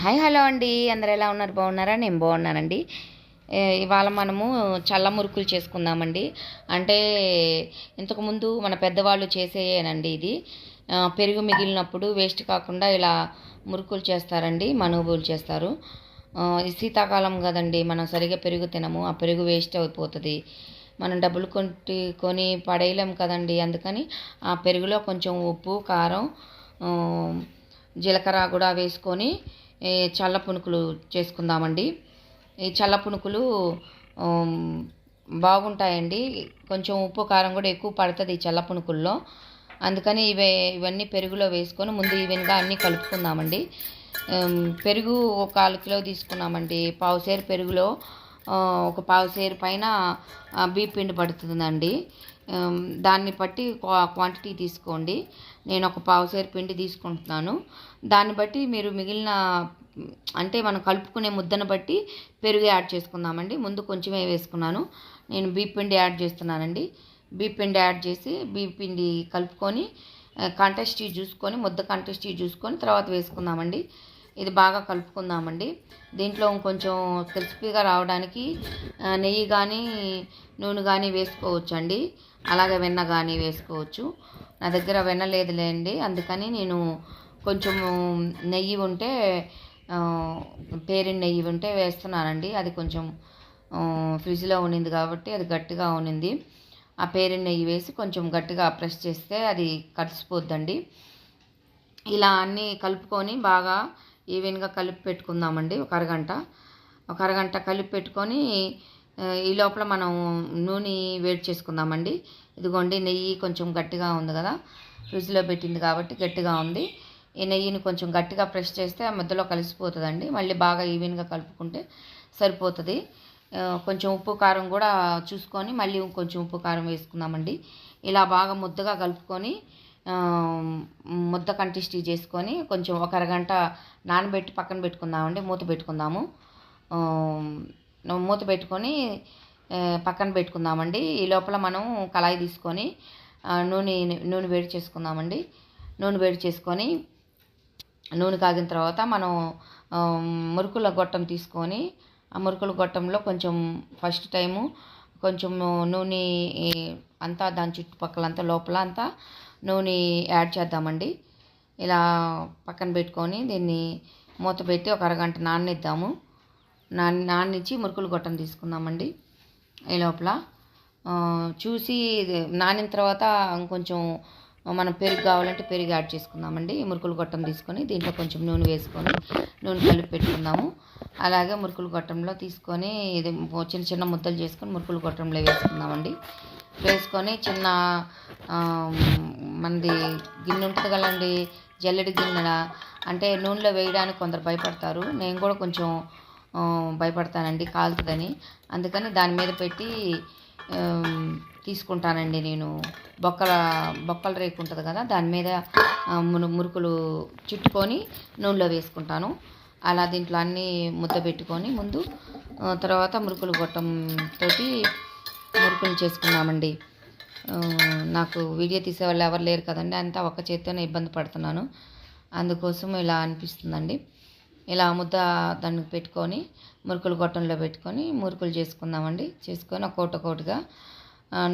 Hi hello అండి. అందరు ఎలా ఉన్నారు? బాగున్నారా? నేను బాగున్నానండి. ఇవాళ మనము చల్ల మురుకులు చేసుకుందామండి. అంటే ఇంతకుముందు మన పెద్దవాళ్ళు చేసేయేనండి ఇది. పెరుగు మిగిలినప్పుడు వేస్ట్ కాకుండా ఇలా మురుకులు చేస్తారండి మనుగులు చేస్తారు. శీతాకాలం కదండి మనం సరిగా పెరుగు తినము ఆ పెరుగు వేస్ట్ అయిపోతుంది. మనం డబ్బులు కొట్టి కొని పడేయలేం కదండి. అందుకని ఆ పెరుగులో కొంచెం ఉప్పు కారం జీలకర్ర కూడా వేసుకొని చల్ల పునుకులు చేసుకుందామండి. ఈ చల్ల పునుకులు బాగుంటాయండి. కొంచెం ఉప్పు కారం కూడా ఎక్కువ పడుతుంది ఈ చల్ల పునుకుల్లో. అందుకని ఇవే ఇవన్నీ పెరుగులో వేసుకొని ముందు ఈవెన్గా అన్నీ కలుపుకుందామండి. పెరుగు ఒక కాలు కిలో తీసుకున్నామండి. పావుసేరు పెరుగులో ఒక పావుసేరు పైన బీపిండి పిండి పడుతుందండి. దాన్ని బట్టి క్వా- క్వాంటిటీ తీసుకోండి. నేను ఒక పావుసేరు పిండి తీసుకుంటున్నాను. దాన్ని బట్టి మీరు మిగిలిన అంటే మనం కలుపుకునే ముద్దను బట్టి పెరుగు యాడ్ చేసుకుందామండి. ముందు కొంచెమే వేసుకున్నాను. నేను బియ్య పిండి యాడ్ చేస్తున్నానండి. బియ్య పిండి యాడ్ చేసి బియ్య పిండి కలుపుకొని కంటెస్టీ చూసుకొని ముద్ద కంటెస్టీ చూసుకొని తర్వాత వేసుకుందామండి. ఇది బాగా కలుపుకుందామండి. దీంట్లో కొంచెం క్రిస్పీగా రావడానికి నెయ్యి కానీ నూనె కానీ వేసుకోవచ్చండి. అలాగే వెన్న కానీ వేసుకోవచ్చు. నా దగ్గర వెన్న లేదులేండి. అందుకని నేను కొంచెం నెయ్యి ఉంటే పేరిన నెయ్యి ఉంటే వేస్తున్నానండి. అది కొంచెం ఫ్రిడ్జ్లో ఉండింది కాబట్టి అది గట్టిగా ఉండింది ఆ పేరిన నెయ్యి వేసి కొంచెం గట్టిగా ప్రెస్ చేస్తే అది కలిసిపోద్దండి. ఇలా అన్నీ కలుపుకొని బాగా ఈవెన్గా కలిపి పెట్టుకుందామండి. ఒక అరగంట. ఒక అరగంట కలిపి పెట్టుకొని ఈ లోపల మనం నూనె వేడి చేసుకుందామండి. ఇదిగోండి నెయ్యి కొంచెం గట్టిగా ఉంది కదా. ఫ్రిడ్జ్లో పెట్టింది కాబట్టి గట్టిగా ఉంది. ఈ నెయ్యిని కొంచెం గట్టిగా ప్రెస్ చేస్తే ఆ మధ్యలో కలిసిపోతుందండి. మళ్ళీ బాగా ఈవెన్గా కలుపుకుంటే సరిపోతుంది. కొంచెం ఉప్పు కారం కూడా చూసుకొని మళ్ళీ కొంచెం ఉప్పు కారం వేసుకుందామండి. ఇలా బాగా ముద్దగా కలుపుకొని ముద్ద కంటిస్టీ చేసుకొని కొంచెం ఒక అరగంట నానబెట్టి పక్కన పెట్టుకుందామండి. మూత పెట్టుకుందాము. మూత పెట్టుకొని పక్కన పెట్టుకుందామండి. ఈ లోపల మనం కళాయి తీసుకొని నూనె నూనె వేడి చేసుకుందామండి. నూనె వేడి చేసుకొని నూనె కాగిన తర్వాత మనం మురుకుల గొట్టం తీసుకొని ఆ మురుకుల గొట్టంలో కొంచెం ఫస్ట్ టైము కొంచెం నూనె అంతా దాని చుట్టుపక్కలంతా లోపల అంతా నూనె యాడ్ చేద్దామండి. ఇలా పక్కన పెట్టుకొని దీన్ని మూత పెట్టి ఒక అరగంట నాననిద్దాము. నాన్ నాన్నిచ్చి మురుకులు గొట్టం తీసుకుందామండి. ఈ లోపల చూసి నానిన తర్వాత ఇంకొంచెం మనం పెరుగు కావాలంటే పెరుగు యాడ్ చేసుకుందామండి. మురుకులు గొట్టం తీసుకొని దీంట్లో కొంచెం నూనె వేసుకొని నూనె కలిపి పెట్టుకుందాము. అలాగే మురుకులు గొట్టంలో తీసుకొని ఇది చిన్న చిన్న ముద్దలు చేసుకొని మురుకులు గొట్టంలో వేసుకుందామండి. వేసుకొని చిన్న మనది గిన్నె ఉంటుంది కదండి జల్లెడి గిన్నె అంటే నూనెలో వేయడానికి కొందరు భయపడతారు. నేను కూడా కొంచెం భయపడతానండి కాలుతుందని. అందుకని దాని మీద పెట్టి తీసుకుంటానండి నేను. బొక్కల బొక్కల రేకు ఉంటుంది కదా దాని మీద మురుకులు చుట్టుకొని నూనెలో వేసుకుంటాను. అలా దీంట్లో అన్నీ ముద్ద పెట్టుకొని ముందు తర్వాత మురుకులు గొట్టం తోటి మురుకులు చేసుకున్నామండి నాకు వీడియో తీసే వాళ్ళు ఎవరు లేరు కదండి అంతా ఒక చేత్తోనే ఇబ్బంది పడుతున్నాను. అందుకోసం ఇలా అనిపిస్తుందండి. ఇలా ముద్ద దానికి పెట్టుకొని మురుకులు గొట్టంలో పెట్టుకొని మురుకులు చేసుకుందామండి. చేసుకొని ఒక్కోటి ఒక్కోటిగా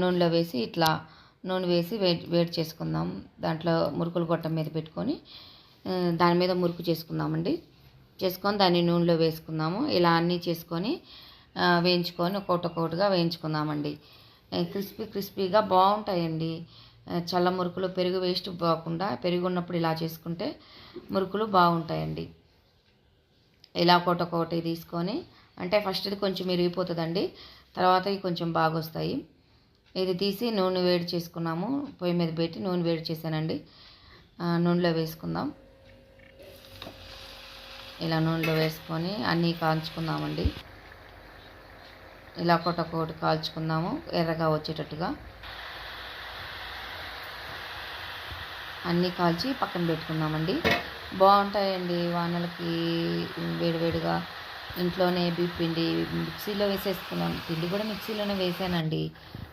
నూనెలో వేసి ఇట్లా నూనె వేసి వేడి వేడి చేసుకుందాం. దాంట్లో మురుకులు గొట్టం మీద పెట్టుకొని దాని మీద మురుకు చేసుకుందామండి. చేసుకొని దాన్ని నూనెలో వేసుకుందాము. ఇలా అన్నీ చేసుకొని వేయించుకొని ఒక్కొక్కటి ఒక్కొక్కటిగా వేయించుకుందామండి. క్రిస్పీ క్రిస్పీగా బాగుంటాయండి. చల్ల మురుకులు పెరుగు వేస్ట్ పోకుండా పెరుగు ఉన్నప్పుడు ఇలా చేసుకుంటే మురుకులు బాగుంటాయండి. ఇలా ఒకటి ఒకటి తీసుకొని అంటే ఫస్ట్ ఇది కొంచెం ఇరిగిపోతుందండి తర్వాత ఇవి కొంచెం బాగా వస్తాయి ఇది తీసి నూనె వేడి చేసుకున్నాము పొయ్యి మీద పెట్టి నూనె వేడి చేశానండి. నూనెలో వేసుకుందాం. ఇలా నూనెలో వేసుకొని అన్నీ కాల్చుకుందామండి. ఇలా ఒకటి ఒకటి కాల్చుకుందాము ఎర్రగా వచ్చేటట్టుగా. అన్నీ కాల్చి పక్కన పెట్టుకుందామండి. బాగుంటాయండి వానలకి వేడివేడిగా. ఇంట్లోనే పిండి మిక్సీలో వేసేసుకున్నాను పిండి కూడా మిక్సీలోనే వేసానండి.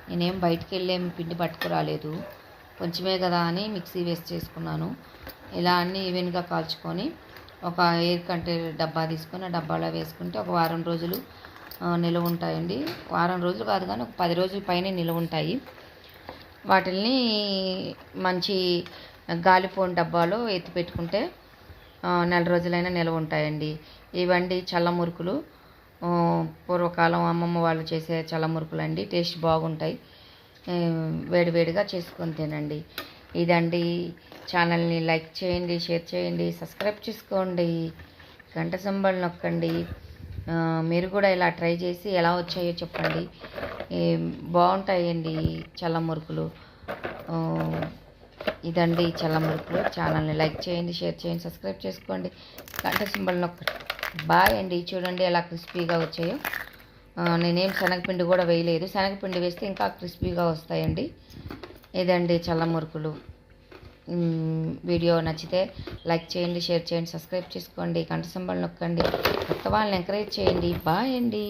నేనేం బయటికి వెళ్ళేం పిండి పట్టుకురాలేదు. కొంచెమే కదా అని మిక్సీ వేస్ట్ చేసుకున్నాను. ఇలా అన్నీ ఈవెన్గా కాల్చుకొని ఒక ఎయిర్ కంటైనర్ డబ్బా తీసుకొని ఆ డబ్బాలో వేసుకుంటే ఒక వారం రోజులు నిలువ ఉంటాయండి. వారం రోజులు కాదు కానీ ఒక పది రోజుల పైనే నిలువ ఉంటాయి. వాటిల్ని మంచి గాలిపోని డబ్బాలో ఎత్తి పెట్టుకుంటే నెల రోజులైనా నిల్వ ఉంటాయండి. ఇవండి చల్ల మురుకులు పూర్వకాలం అమ్మమ్మ వాళ్ళు చేసే చల్ల మురుకులు అండి టేస్ట్ బాగుంటాయి వేడివేడిగా చేసుకొని తినండి. ఇదండి ఛానల్ని లైక్ చేయండి షేర్ చేయండి సబ్స్క్రైబ్ చేసుకోండి. గంట సింబల్ నొక్కండి. మీరు కూడా ఇలా ట్రై చేసి ఎలా వచ్చాయో చెప్పండి. బాగుంటాయండి చల్ల మురుకులు ఇదండి చల్ల మురుకులు. ఛానల్ని లైక్ చేయండి షేర్ చేయండి సబ్స్క్రైబ్ చేసుకోండి. గంట సింబల్ నొక్కండి బాయ్ అండి. చూడండి ఎలా క్రిస్పీగా వచ్చాయో. నేనేం శనగపిండి కూడా వేయలేదు. శనగపిండి వేస్తే ఇంకా క్రిస్పీగా వస్తాయండి. ఇదండి చల్ల మురుకులు. వీడియో నచ్చితే లైక్ చేయండి షేర్ చేయండి సబ్స్క్రైబ్ చేసుకోండి. గంట సింబల్ నొక్కండి. కొత్త వాళ్ళని ఎంకరేజ్ చేయండి. బాయ్ అండి.